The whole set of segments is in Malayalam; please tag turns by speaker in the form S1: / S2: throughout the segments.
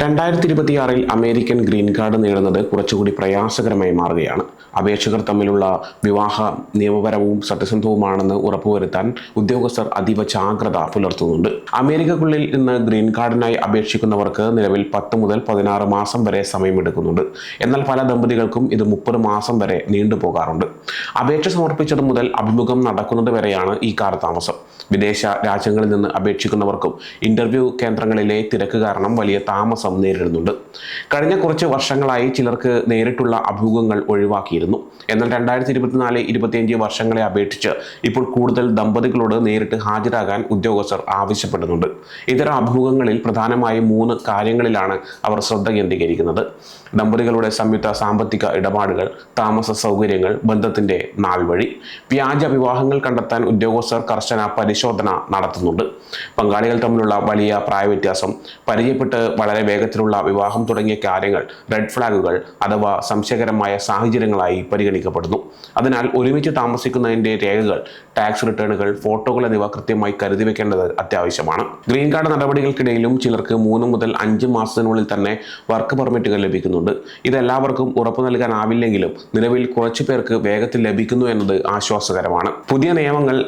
S1: രണ്ടായിരത്തി ഇരുപത്തിയാറിൽ അമേരിക്കൻ ഗ്രീൻ കാർഡ് നേടുന്നത് കുറച്ചുകൂടി പ്രയാസകരമായി മാറുകയാണ്. അപേക്ഷകർ തമ്മിലുള്ള വിവാഹ നിയമപരവും സത്യസന്ധവുമാണെന്ന് ഉറപ്പുവരുത്താൻ ഉദ്യോഗസ്ഥർ അതീവ ജാഗ്രത പുലർത്തുന്നുണ്ട്. അമേരിക്കക്കുള്ളിൽ നിന്ന് ഗ്രീൻ കാർഡിനായി അപേക്ഷിക്കുന്നവർക്ക് നിലവിൽ പത്ത് മുതൽ പതിനാറ് മാസം വരെ സമയമെടുക്കുന്നുണ്ട്. എന്നാൽ പല ദമ്പതികൾക്കും ഇത് മുപ്പത് മാസം വരെ നീണ്ടുപോകാറുണ്ട് അപേക്ഷ സമർപ്പിച്ചത് മുതൽ അഭിമുഖം നടക്കുന്നത് വരെയാണ് ഈ കാലതാമസം വിദേശ രാജ്യങ്ങളിൽ നിന്ന് അപേക്ഷിക്കുന്നവർക്കും ഇന്റർവ്യൂ കേന്ദ്രങ്ങളിലെ തിരക്ക് കാരണം വലിയ താമസം നേരിടുന്നുണ്ട്. കഴിഞ്ഞ കുറച്ച് വർഷങ്ങളായി ചിലർക്ക് നേരിട്ടുള്ള അഭിമുഖങ്ങൾ ഒഴിവാക്കിയിരുന്നു. എന്നാൽ രണ്ടായിരത്തി ഇരുപത്തിനാല് ഇരുപത്തിയഞ്ച് വർഷങ്ങളെ അപേക്ഷിച്ച് ഇപ്പോൾ കൂടുതൽ ദമ്പതികളോട് നേരിട്ട് ഹാജരാകാൻ ഉദ്യോഗസ്ഥർ ആവശ്യപ്പെടുന്നുണ്ട്. ഇത്തരം അഭിമുഖങ്ങളിൽ പ്രധാനമായും മൂന്ന് കാര്യങ്ങളിലാണ് അവർ ശ്രദ്ധ കേന്ദ്രീകരിക്കുന്നത്. ദമ്പതികളുടെ സംയുക്ത സാമ്പത്തിക ഇടപാടുകൾ താമസ സൗകര്യങ്ങൾ ബന്ധത്തിന്റെ നാൾവഴി വ്യാജ വിവാഹങ്ങൾ കണ്ടെത്താൻ ഉദ്യോഗസ്ഥർ കർശന പരിശോധന നടത്തുന്നുണ്ട്. പങ്കാളികൾ തമ്മിലുള്ള വലിയ പ്രായവ്യത്യാസം പരിചയപ്പെട്ട് വളരെ വേഗത്തിലുള്ള വിവാഹം തുടങ്ങിയ കാര്യങ്ങൾ റെഡ് ഫ്ലാഗുകൾ അഥവാ സംശയകരമായ സാഹചര്യങ്ങളായി പരിഗണിക്കപ്പെടുന്നു. അതിനാൽ ഒരുമിച്ച് താമസിക്കുന്നതിന്റെ രേഖകൾ ടാക്സ് റിട്ടേണുകൾ ഫോട്ടോകൾ എന്നിവ കൃത്യമായി കരുതി വെക്കേണ്ടത് അത്യാവശ്യമാണ്. ഗ്രീൻ കാർഡ് നടപടികൾക്കിടയിലും ചിലർക്ക് മൂന്ന് മുതൽ അഞ്ച് മാസത്തിനുള്ളിൽ തന്നെ വർക്ക് പെർമിറ്റുകൾ ലഭിക്കുന്നുണ്ട്. ഇതെല്ലാവർക്കും ഉറപ്പു നൽകാനാവില്ലെങ്കിലും നിലവിൽ കുറച്ചു പേർക്ക് വേഗത്തിൽ ലഭിക്കുന്നു എന്നത് ആശ്വാസകരമാണ്. പുതിയ നിയമങ്ങൾ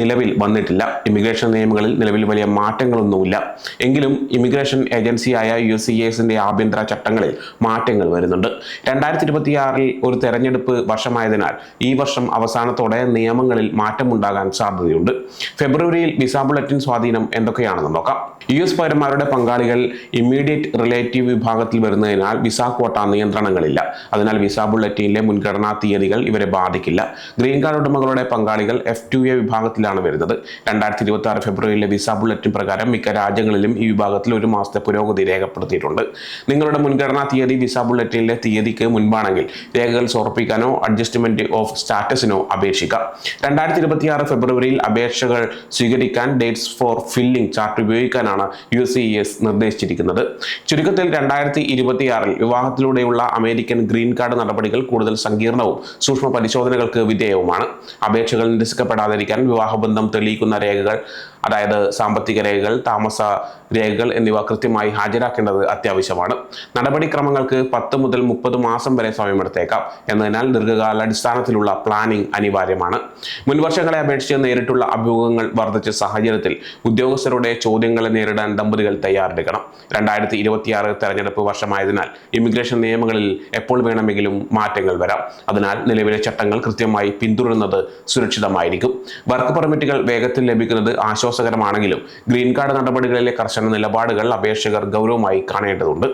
S1: നിലവിൽ വന്നിട്ടില്ല. ഇമിഗ്രേഷൻ നിയമങ്ങളിൽ നിലവിൽ വലിയ മാറ്റങ്ങളൊന്നുമില്ല. എങ്കിലും ഇമിഗ്രേഷൻ ഏജൻസിയായ യു സി എസിന്റെ ആഭ്യന്തര ചട്ടങ്ങളിൽ മാറ്റങ്ങൾ വരുന്നുണ്ട്. രണ്ടായിരത്തി ഇരുപത്തിയാറിൽ ഒരു തെരഞ്ഞെടുപ്പ് വർഷമായതിനാൽ ഈ വർഷം അവസാനത്തോടെ നിയമങ്ങളിൽ മാറ്റമുണ്ടാകാൻ സാധ്യതയുണ്ട്. ഫെബ്രുവരിയിൽ വിസ ബുള്ളറ്റിൻ സ്വാധീനം എന്തൊക്കെയാണെന്ന് നോക്കാം. യു എസ് പൗരന്മാരുടെ പങ്കാളികൾ ഇമ്മീഡിയറ്റ് റിലേറ്റീവ് വിഭാഗത്തിൽ വരുന്നതിനാൽ വിസ ക്വാട്ട നിയന്ത്രണങ്ങളില്ല. അതിനാൽ വിസ ബുള്ളറ്റിനിലെ മുൻഗണനാ തീയതികൾ ഇവരെ ബാധിക്കില്ല. ഗ്രീൻ കാർഡ് ഉടമകളുടെ പങ്കാളികൾ എഫ് ടു എ വിഭാഗത്തിലാണ് വരുന്നത്. രണ്ടായിരത്തി ഇരുപത്തി ആറ് ഫെബ്രുവരിയിലെ വിസ ബുള്ളറ്റിൻ പ്രകാരം മിക്ക രാജ്യങ്ങളിലും ഈ വിഭാഗത്തിൽ ഒരു മാസത്തെ പുരോഗതി രേഖപ്പെടുത്തിയിട്ടുണ്ട്. നിങ്ങളുടെ മുൻഗണനാ തീയതി വിസ ബുള്ളറ്റിനിലെ തീയതിക്ക് മുൻപാണെങ്കിൽ രേഖകൾ സമർപ്പിക്കാനോ അഡ്ജസ്റ്റ്മെന്റ് ഓഫ് സ്റ്റാറ്റസിനോ അപേക്ഷിക്കാം. രണ്ടായിരത്തി ഇരുപത്തിയാറ് ഫെബ്രുവരിയിൽ അപേക്ഷകൾ സ്വീകരിക്കാൻ ഡേറ്റ്സ് ഫോർ ഫില്ലിംഗ് ചാർട്ട് ഉപയോഗിക്കാനാണ് യു സി എസ് നിർദ്ദേശിച്ചിരിക്കുന്നത്. ചുരുക്കത്തിൽ രണ്ടായിരത്തി ഇരുപത്തിയാറിൽ വിവാഹത്തിലൂടെയുള്ള അമേരിക്കൻ ഗ്രീൻ കാർഡ് നടപടികൾ കൂടുതൽ സങ്കീർണവും സൂക്ഷ്മ പരിശോധനകൾക്ക് വിധേയവുമാണ്. അപേക്ഷകൾ നിരസിക്കപ്പെടാതിരിക്കാൻ വിവാഹബന്ധം തെളിയിക്കുന്ന രേഖകൾ അതായത് സാമ്പത്തിക രേഖകൾ താമസ രേഖകൾ എന്നിവ കൃത്യമായി ഹാജരാക്കേണ്ടത് അത്യാവശ്യമാണ്. നടപടിക്രമങ്ങൾക്ക് പത്ത് മുതൽ മുപ്പത് മാസം വരെ സമയമെടുത്തേക്കാം. എന്നതിനാൽ ദീർഘകാലാടിസ്ഥാനത്തിലുള്ള പ്ലാനിംഗ് അനിവാര്യമാണ്. മുൻവർഷങ്ങളെ അപേക്ഷിച്ച് നേരിട്ടുള്ള അഭിമുഖങ്ങൾ വർദ്ധിച്ച സാഹചര്യത്തിൽ ഉദ്യോഗസ്ഥരുടെ ചോദ്യങ്ങളെ നേരിടാൻ ദമ്പതികൾ തയ്യാറെടുക്കണം. രണ്ടായിരത്തി ഇരുപത്തിയാറ് തെരഞ്ഞെടുപ്പ് വർഷമായതിനാൽ ഇമിഗ്രേഷൻ നിയമങ്ങളിൽ എപ്പോൾ വേണമെങ്കിലും മാറ്റങ്ങൾ വരാം. അതിനാൽ നിലവിലെ ചട്ടങ്ങൾ കൃത്യമായി പിന്തുടരുന്നത് സുരക്ഷിതമായിരിക്കും. വർക്ക് പെർമിറ്റുകൾ വേഗത്തിൽ ലഭിക്കുന്നത് ആശ്വാസകരമാണെങ്കിലും ഗ്രീൻ കാർഡ് നടപടികളിലെ കർശന നിലപാടുകൾ അപേക്ഷകർ ഗൗരവമായി കാണേണ്ടതുണ്ട്.